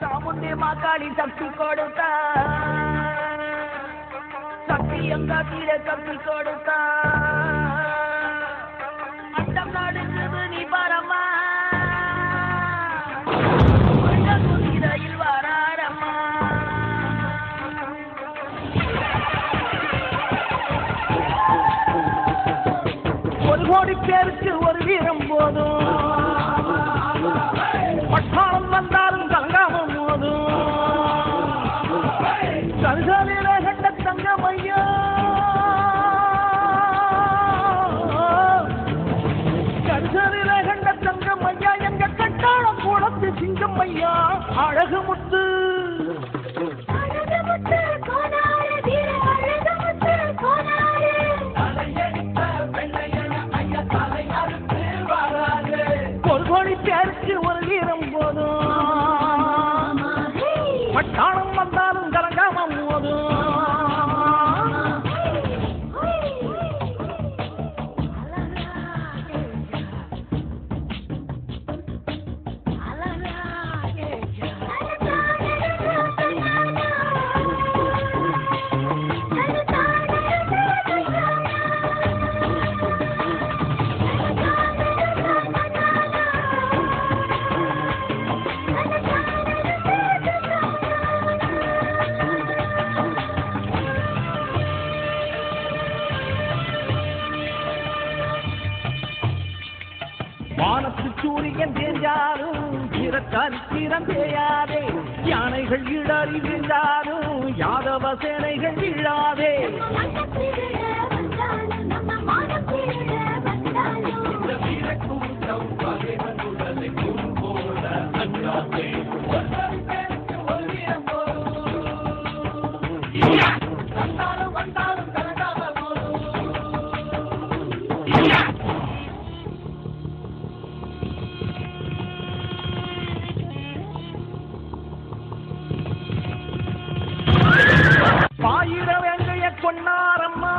சாமுண்டி மாக்காளி சக்தி கொடுத்தா சக்தி எங்க தீர சக்தி கொடுத்தா அண்டம் நடுங்குது நீ பரமா குதிரையில் வராரம்மா. ஒரு கோடி பேருக்கு ஒரு வீரம் போதும். பட்டாளம் வந்தாலும் வானத்து சூரியன் தேஞ்சாலும் சிறக்கரித்திரம் தேயாதே யானைகள் இடறி விழுந்தாலும் யாதவ சேனைகள் வீழாதே பாயிர வேங்கைய கொண்டாரம்மா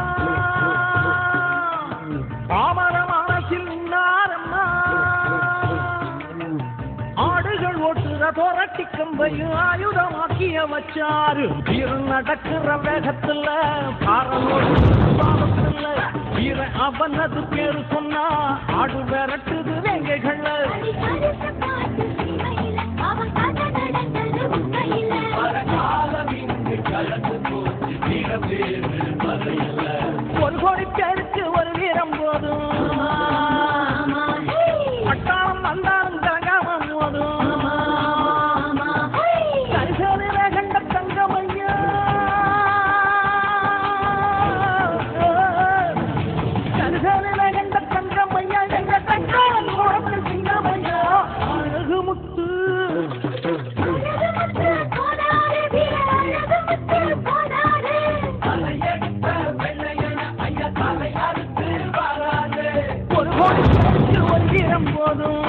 பாமர மனசில் நின்னாரம்மா. ஆடுகள் ஓட்டுற தோரட்டி கம்பையும் ஆயுதமாக்கிய வச்சாரு. வீரன் நடக்கிற வேகத்துல பாரலோடு வீர அவனது பேரு சொன்னா ஆடு விரட்டுது வேங்கைகள் போதும்